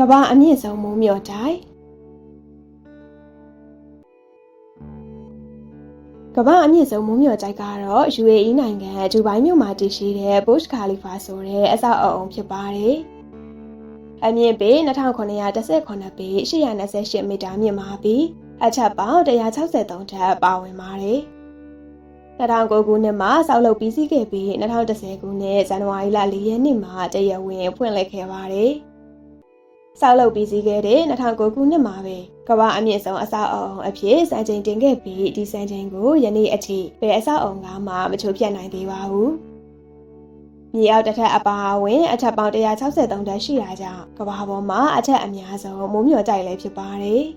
ကမ္ဘာအမြင့်ဆုံးမိုးမျှော်တိုင်ကမ္ဘာအမြင့်ဆုံးမိုးမျှော်တိုင်ကတော့ UAE နိုင်ငံဒူဘိုင်းမြို့မှာတည်ရှိတဲ့ Burj Khalifa ဆိုတဲ့အဆောက်အအုံဖြစ်ပါတယ်။အမြင့်ပေ2918ပေ828မီတာမြင့်မာပြီးအချက်ပေါင်း163ထပ်ပါဝင်ပါတယ်။2009ခုနှစ်မှာဆောက်လုပ်ပြီးစီးခဲ့ပြီး2010ခုနှစ်ဇန်နဝါရီလ4ရက်နေ့မှာတရားဝင်ဖွင့်လှစ်ခဲ့ပါတယ်။ ဆောက်လုပ်ပြီးစီးခဲ့တဲ့2009ခုနှစ်မှာပဲကမ္ဘာအမြင့်ဆုံးအဆောက်အအုံအဖြစ်စံချိန်တင်ခဲ့ပြီးဒီစံချိန်ကိုယနေ့အထိဘယ်အဆောက်အအုံကမှမချိုးဖျက်နိုင်သေးပါဘူး။မြေအောက်တစ်ထပ်အပါအဝင်အထက်ပေါင်း163တက်ရှိတာကြောင့်ကမ္ဘာပေါ်မှာအထက်အများဆုံးမိုးမျှော်တိုက်လည်းဖြစ်ပါတယ်။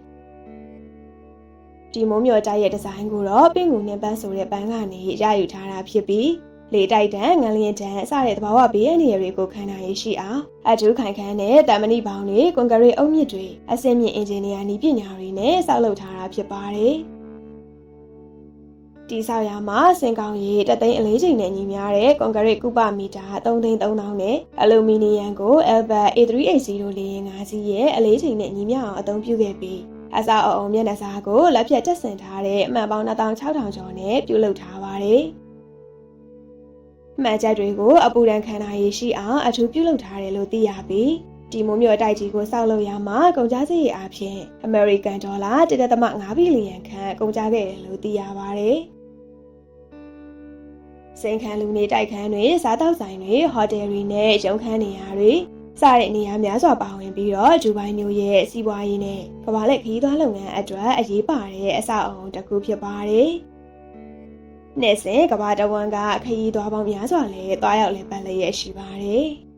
ဒီမိုးမျှော်တိုက်ရဲ့ဒီဇိုင်းကိုတော့ပင့်ကူနဲ့ပန်းဆိုတဲ့ပန်းကနေရယူထားတာဖြစ်ပြီး လေတိုက်တန်းငလျင်တန်းစတဲ့သဘာဝဘေးအန္တရာယ်တွေကိုခံနိုင်ရရှိအောင်အထူးခိုင်ခန့်တဲ့တာမဏိပေါင်းတွေကွန်ကရစ်အုတ်မြစ်တွေအဆင့်မြင့်အင်ဂျင်နီယာနည်းပညာတွေနဲ့ဆောက်လုပ်ထားတာဖြစ်ပါတယ်။ဒီဆောက်ရမှာစင်ကောင်ရည်တသိန်းအလေးချိန်နဲ့ညီမျှတဲ့ကွန်ကရစ်ကုပမီတာ3သိန်း3000နဲ့အလူမီနီယံကို Albert A380 လေယာဉ်၅စီးရဲ့အလေးချိန်နဲ့ညီမျှအောင်အသုံးပြုခဲ့ပြီးအစားအုံမျက်နှာစာကိုလက်ဖြတ်တက်ဆင်ထားတဲ့အမှန်ပေါင်း16000ကျော်နဲ့ပြုလုပ်ထားပါတယ်။ မှန်ချက်တွေကိုအပူဒဏ်ခံနိုင်ရရှိအောင်အထူးပြုလုပ်ထားတယ်လို့သိရပြီးဒီမိုးမျိုးတိုက်ကြီးကိုစောက်လုပ်ရမှာကုန်ကျစရိတ်အဖြစ် American Dollar 1.5ဘီလီယံခန့်ကုန်ကျခဲ့တယ်လို့သိရပါတယ်။စိန်ခံလူနေတိုက်ခန်းတွေစားတောက်ဆိုင်တွေဟိုတယ်တွေနဲ့ရုံခန်းနေရာတွေစတဲ့နေရာများစွာပါဝင်ပြီးတော့ဒူဘိုင်းမျိုးရဲ့စီးပွားရေးနဲ့ကမ္ဘာလက်ခရီးသွားလုပ်ငန်းအတွက်အရေးပါတဲ့အဆောက်အအုံတစ်ခုဖြစ်ပါတယ်။ နေ့စဉ်ကမ္ဘာတဝန်းကခရီးသွားပေါင်းများစွာလည်းတွားရောက်လည်ပတ်လျက်ရှိပါတယ်။